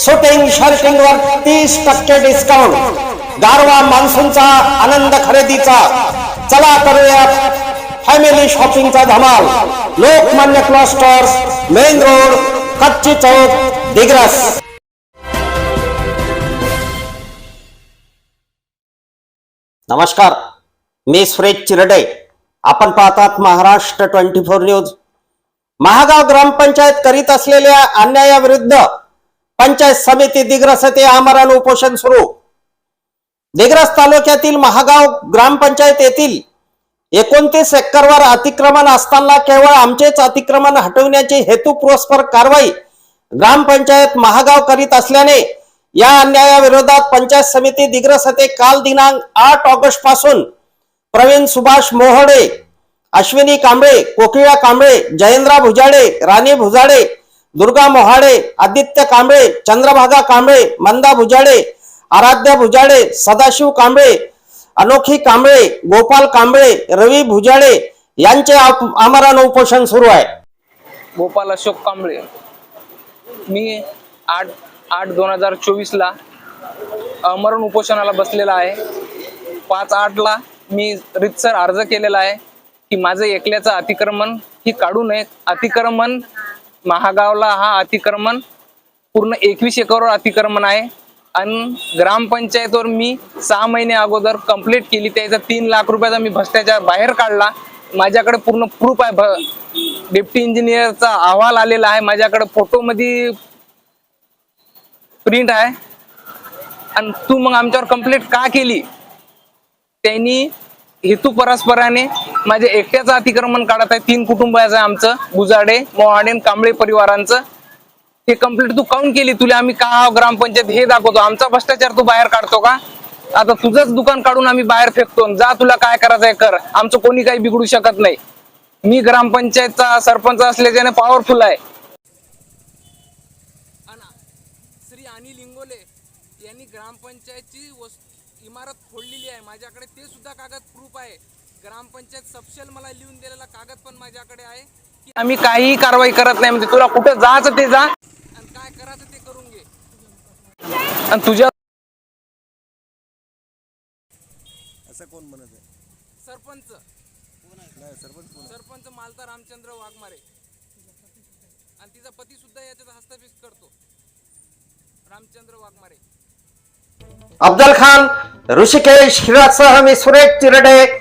Shooting shirting वर तीस टक्के डिस्काउंट गारवा मान्सूनचा आनंद खरेदीचा. चला करूया फॅमिली शॉपिंगचा धमाल. लोकमान्य क्लॉस्टर्स मेन रोड कच्ची चौक दिग्रस. नमस्कार मी सुरेश चिरडे. आपण पाहतात Maharashtra twenty four news. Mahagaon ग्रामपंचायत करीत असलेल्या अन्यायाविरुद्ध पंचायत समिती दिग्रस येथे आमरण उपोषण सुरू. दिग्रस तालुक्यातील महागाव ग्रामपंचायत येथील एकोणतीस एकरवर अतिक्रमण असताना केवळ आमचेच अतिक्रमण हटवण्याची हेतुपुरस्पर कारवाई ग्रामपंचायत महागाव करीत असल्याने या अन्यायाविरोधात पंचायत समिती दिग्रस येथे काल दिनांक आठ ऑगस्टपासून प्रवीण सुभाष मोहडे अश्विनी कांबळे कोकिळा कांबळे जयेंद्रा भुजाडे राणी भुजाडे दुर्गा मोहाडे आदित्य कांबळे चंद्रभागा कांबळे मंदा भुजाडे आराध्या भुजाडे सदाशिव कांबळे अनोखी कांबळे गोपाल कांबळे रवी भुजाडे यांचे आमरण उपोषण सुरू आहे. गोपाल अशोक कांबळे. मी आठ आठ दोन हजार चोवीसला अमरण उपोषणाला बसलेला आहे. पाच आठला मी रितसर अर्ज केलेला आहे की माझं एकल्याचं अतिक्रमण ही काढू नये. अतिक्रमण महागावला हा अतिक्रमण पूर्ण एकवीस एकरवर अतिक्रमण आहे. आणि ग्रामपंचायतवर मी सहा महिने अगोदर कंप्लीट केली. त्याचा तीन लाख रुपयाचा मी भ्रष्टाचार बाहेर काढला. माझ्याकडे पूर्ण प्रूफ आहे. भ- डेप्टी इंजिनियरचा अहवाल आलेला आहे. माझ्याकडे फोटोमध्ये प्रिंट आहे. आणि तू मग आमच्यावर कंप्लेंट का केली? त्यांनी हेतू परस्पराने माझ्या एकट्याचं अतिक्रमण काढत आहे. तीन कुटुंबाचं आहे आमचं. गुजाडे मोहाडे कांबळे परिवारांचं. ते कंप्लीट तू काऊन केली तुला. आम्ही का ग्रामपंचायत हे दाखवतो. आमचा भ्रष्टाचार तू बाहेर काढतो का? आता तुझंच दुकान काढून आम्ही बाहेर फेकतो जा तुला काय करायचंय कर. आमचं कोणी काही बिघडू शकत नाही. मी ग्रामपंचायतचा सरपंच असल्याच्याने पॉवरफुल आहे. श्री अनिल इंगोले यांनी ग्रामपंचायतची इमारत फोडलेली आहे. माझ्याकडे ते सुद्धा कागद प्रूफ आहे. ग्रामपंचायत सपशेल मला लिहून दिलेला कागद पण माझ्याकडे आहे. की आम्ही काहीही कारवाई करत नाही म्हणजे तुला कुठं जायचं ते जा. आणि काय करायचं ते करून घे. आणि तुझ्या असं कोण म्हणत आहे? सरपंच. नाही सरपंच कोण? सरपंच मालता रामचंद्र वाघमारे. आणि तिचा पती सुद्धा याच्यात हस्तक्षेप करतो. रामचंद्र वाघमारे. अफजल खान ऋषिकेश हिरासह मी Suresh Chirde.